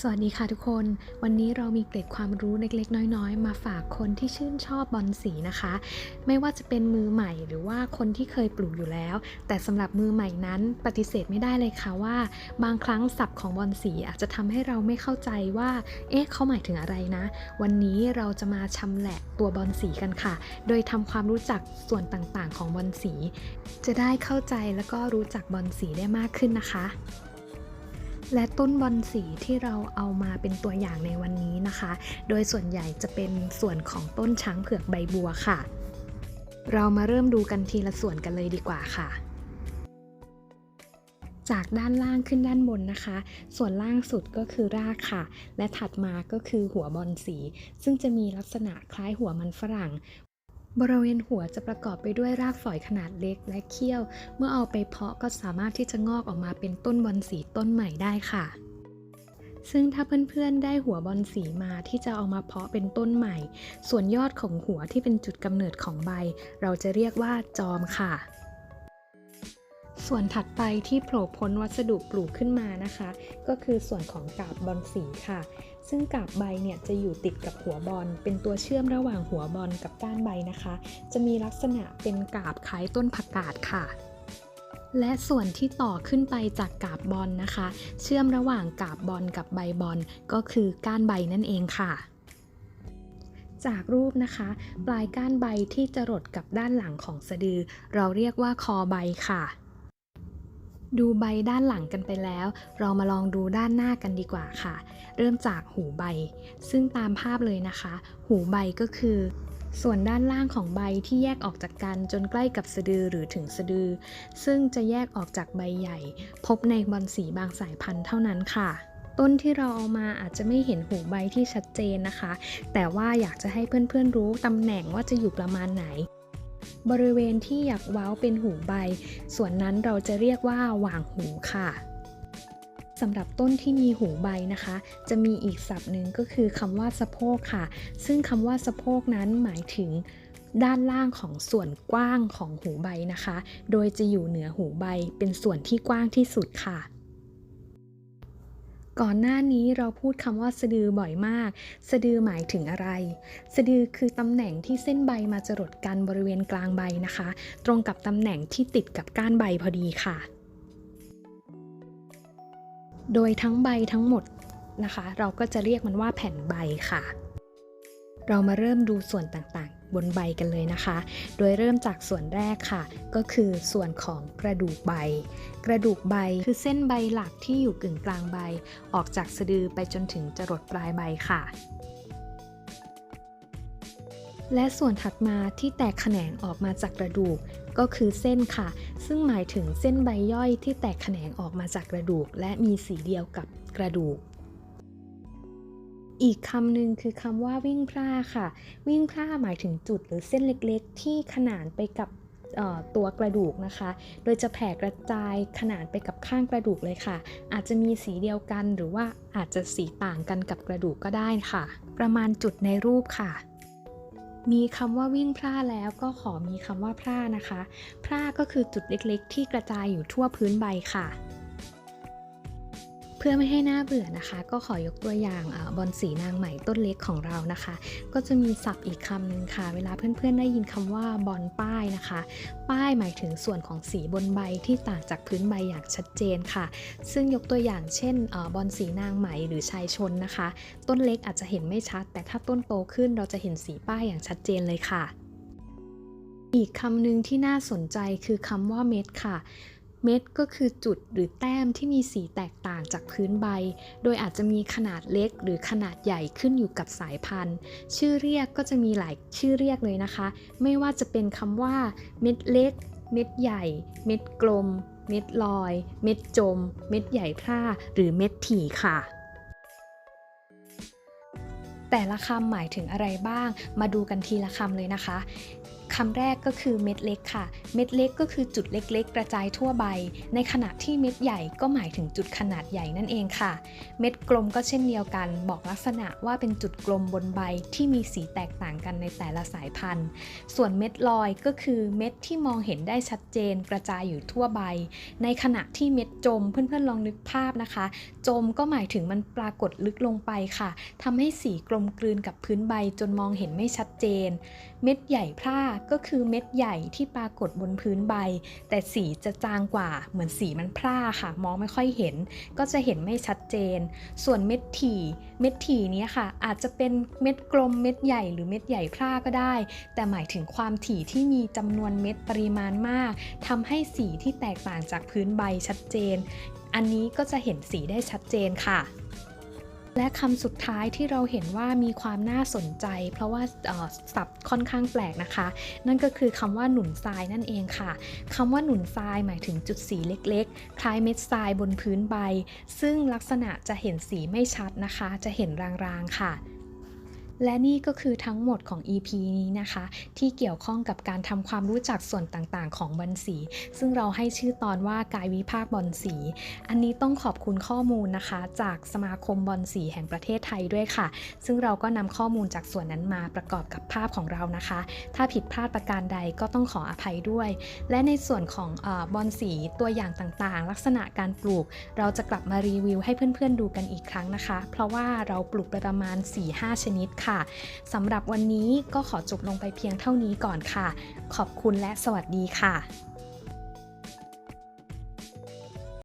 สวัสดีค่ะทุกคน วันนี้เรามีเกร็ดความรู้เล็กๆ น้อยๆ มาฝากคนที่ชื่นชอบบอลสีนะคะ ไม่ว่าจะเป็นมือใหม่หรือว่าคนที่เคยปลูกอยู่แล้ว แต่สำหรับมือใหม่นั้นปฏิเสธไม่ได้เลยค่ะว่า บางครั้งศัพท์ของบอลสีอาจจะทำให้เราไม่เข้าใจว่า เอ๊ะเขาหมายถึงอะไรนะ วันนี้เราจะมาชำแหละตัวบอลสีกันค่ะ โดยทำความรู้จักส่วนต่างๆ ของบอลสี จะได้เข้าใจแล้วก็รู้จักบอลสีได้มากขึ้นนะคะ และต้นบอนสีที่เราเอามาเป็นตัวอย่างในวันนี้นะคะ โดยส่วนใหญ่จะเป็นส่วนของต้นช้างเผือกใบบัวค่ะ เรามาเริ่มดูกันทีละส่วนกันเลยดีกว่าค่ะ จากด้านล่างขึ้นด้านบนนะคะ ส่วนล่างสุดก็คือรากค่ะ และถัดมาก็คือหัวบอนสี ซึ่งจะมีลักษณะคล้ายหัวมันฝรั่ง บริเวณหัวจะประกอบไปด้วยรากฝอยขนาดเล็กและเขี้ยว เมื่อเอาไปเพาะก็สามารถที่จะงอกออกมาเป็นต้นบอนสีต้นใหม่ได้ค่ะ ซึ่งถ้าเพื่อนๆได้หัวบอนสีมาที่จะเอามาเพาะเป็นต้นใหม่ ส่วนยอดของหัวที่เป็นจุดกำเนิดของใบ เราจะเรียกว่าจอมค่ะ ส่วนถัดไปที่โผล่พ้นวัสดุปลูกขึ้นมานะคะ ก็คือส่วนของกาบบอนสีค่ะ ซึ่งกาบใบเนี่ยจะอยู่ติดกับหัวบอลเป็นตัวเชื่อมระหว่างหัวบอลกับก้านใบนะคะ จะมีลักษณะเป็นกาบคล้ายต้นผักกาดค่ะและส่วนที่ต่อขึ้นไปจากกาบบอลนะคะ เชื่อมระหว่างกาบบอลกับใบบอลก็คือก้านใบนั่นเองค่ะ จากรูปนะคะ ปลายก้านใบที่จะรดกับด้านหลังของสะดือ เราเรียกว่าคอใบค่ะ ดูใบด้านหลังกันไปแล้ว เรามาลองดูด้านหน้ากันดีกว่าค่ะ เริ่มจากหูใบ ซึ่งตามภาพเลยนะคะ หูใบก็คือ ส่วนด้านล่างของใบที่แยกออกจากกันจนใกล้กับสะดือหรือถึงสะดือ ซึ่งจะแยกออกจากใบใหญ่ พบในบอนสีบางสายพันธุ์เท่านั้นค่ะต้นที่เราเอามาอาจจะไม่เห็นหูใบที่ชัดเจนนะคะ แต่ว่าอยากจะให้เพื่อนๆรู้ตำแหน่งว่าจะอยู่ประมาณไหน บริเวณที่อยากเว้าเป็นหูใบ ส่วนนั้นเราจะเรียกว่าหว่างหูค่ะสำหรับต้นที่มีหูใบนะคะ จะมีอีกศัพท์หนึ่งก็คือคำว่าสะโพกค่ะ ซึ่งคำว่าสะโพกนั้นหมายถึงด้านล่างของส่วนกว้างของหูใบนะคะ โดยจะอยู่เหนือหูใบเป็นส่วนที่กว้างที่สุดค่ะ ก่อนหน้านี้เราพูดคำว่าสะดือบ่อยมาก สะดือหมายถึงอะไร สะดือคือตำแหน่งที่เส้นใบมาจรดกันบริเวณกลางใบนะคะ ตรงกับตำแหน่งที่ติดกับก้านใบพอดีค่ะ โดยทั้งใบทั้งหมดนะคะ เราก็จะเรียกมันว่าแผ่นใบค่ะ เรามาเริ่มดูส่วนต่างๆ บนใบกันเลยนะคะ โดยเริ่มจากส่วนแรกค่ะ ก็คือส่วนของกระดูกใบ กระดูกใบคือเส้นใบหลักที่อยู่กึ่งกลางใบ ออกจากสะดือไปจนถึงจรดปลายใบค่ะและส่วนถัดมาที่แตกแขนงออกมาจากกระดูก ก็คือเส้นค่ะ ซึ่งหมายถึงเส้นใบย่อยที่แตกแขนงออกมาจากกระดูก และมีสีเดียวกับกระดูก อีกคำหนึ่งคือคำว่าวิ่งพร่าค่ะ วิ่งพร่าหมายถึงจุดหรือเส้นเล็กๆ ที่ขนานไปกับตัวกระดูกนะคะ โดยจะแผ่กระจายขนานไปกับข้างกระดูกเลยค่ะ อาจจะมีสีเดียวกันหรือว่าอาจจะสีต่างกันกับกระดูกก็ได้ค่ะ ประมาณจุดในรูปค่ะ มีคำว่าวิ่งพร่าแล้วก็ขอมีคำว่าพร่านะคะ พร่าก็คือจุดเล็กๆ ที่กระจายอยู่ทั่วพื้นใบค่ะ พื่อไม่ให้หน่าเบื่อนะคะ ก็ขอยกตัวอย่างอบอลสีนางใหม่ต้นเล็กของเรานะคะ ก็จะมีศัพท์อีกคำหนึ่งค่ะ เวลาเพื่อนๆได้ยินคำว่าบอลป้ายนะคะ ป้ายหมายถึงส่วนของสีบนใบที่ต่างจากพื้นใบอย่างชัดเจนค่ะ ซึ่งยกตัวอย่างเช่นอบอลสีนางไหม่หรือชายชนนะคะ ต้นเล็กอาจจะเห็นไม่ชัด แต่ถ้าต้นโตขึ้นเราจะเห็นสีป้ายอย่างชัดเจนเลยค่ะ อีกคำหนึ่งที่น่าสนใจคือคำว่าเม็ดค่ะ เม็ดก็คือจุดหรือแต้มที่มีสีแตกต่างจากพื้นใบ โดยอาจจะมีขนาดเล็กหรือขนาดใหญ่ขึ้นอยู่กับสายพันธุ์ ชื่อเรียกก็จะมีหลายชื่อเรียกเลยนะคะ ไม่ว่าจะเป็นคำว่า เม็ดเล็ก เม็ดใหญ่ เม็ดกลม เม็ดลอย เม็ดจม เม็ดใหญ่พร่า หรือเม็ดถี่ค่ะแต่ละคำหมายถึงอะไรบ้าง มาดูกันทีละคำเลยนะคะ คำแรกก็คือเม็ดเล็กค่ะ เม็ดเล็กก็คือจุดเล็กๆ กระจายทั่วใบ ในขณะที่เม็ดใหญ่ก็หมายถึงจุดขนาดใหญ่นั่นเองค่ะ เม็ดกลมก็เช่นเดียวกัน บอกลักษณะว่าเป็นจุดกลมบนใบที่มีสีแตกต่างกันในแต่ละสายพันธุ์ ส่วนเม็ดลอยก็คือเม็ดที่มองเห็นได้ชัดเจน กระจายอยู่ทั่วใบ ในขณะที่เม็ดจมเพื่อนๆลองนึกภาพนะคะ จมก็หมายถึงมันปรากฏลึกลงไปค่ะทำให้สีกลมกลืนกับพื้นใบจนมองเห็นไม่ชัดเจน เม็ดใหญ่พร่าก็คือเม็ดใหญ่ที่ปรากฏบนพื้นใบ แต่สีจะจางกว่าเหมือนสีมันพร่าค่ะ มองไม่ค่อยเห็น ก็จะเห็นไม่ชัดเจน ส่วนเม็ดถี่ เม็ดถี่นี้ค่ะ อาจจะเป็นเม็ดกลมเม็ดใหญ่หรือเม็ดใหญ่พร่าก็ได้ แต่หมายถึงความถี่ที่มีจำนวนเม็ดปริมาณมากทำให้สีที่แตกต่างจากพื้นใบชัดเจน อันนี้ก็จะเห็นสีได้ชัดเจนค่ะ และคำสุดท้ายที่เราเห็นว่ามีความน่าสนใจ เพราะว่าศัพท์ค่อนข้างแปลกนะคะ นั่นก็คือคำว่าหนุนทรายนั่นเองค่ะคำว่าหนุนทรายหมายถึงจุดสีเล็กๆ คล้ายเม็ดทรายบนพื้นใบ ซึ่งลักษณะจะเห็นสีไม่ชัดนะคะ จะเห็นรางๆค่ะ และนี่ก็คือทั้งหมดของ EP นี้นะคะ ที่เกี่ยวข้องกับการทำความรู้จักส่วนต่างๆ ของบอลสี ซึ่งเราให้ชื่อตอนว่ากายวิภาคบอลสี อันนี้ต้องขอบคุณข้อมูลนะคะ จากสมาคมบอลสีแห่งประเทศไทยด้วยค่ะ ซึ่งเราก็นำข้อมูลจากส่วนนั้นมาประกอบกับภาพของเรานะคะ ถ้าผิดพลาดประการใดก็ต้องขออภัยด้วย และในส่วนของอบอลสีตัวอย่างต่างๆ ลักษณะการปลูก เราจะกลับมารีวิวให้เพื่อนๆดูกันอีกครั้งนะคะ เพราะว่าเราปลูกไปประมาณ 4-5 ชนิดค่ะค่ะสำหรับวันนี้ก็ขอจบลงไปเพียงเท่านี้ก่อนค่ะ ขอบคุณและสวัสดีค่ะ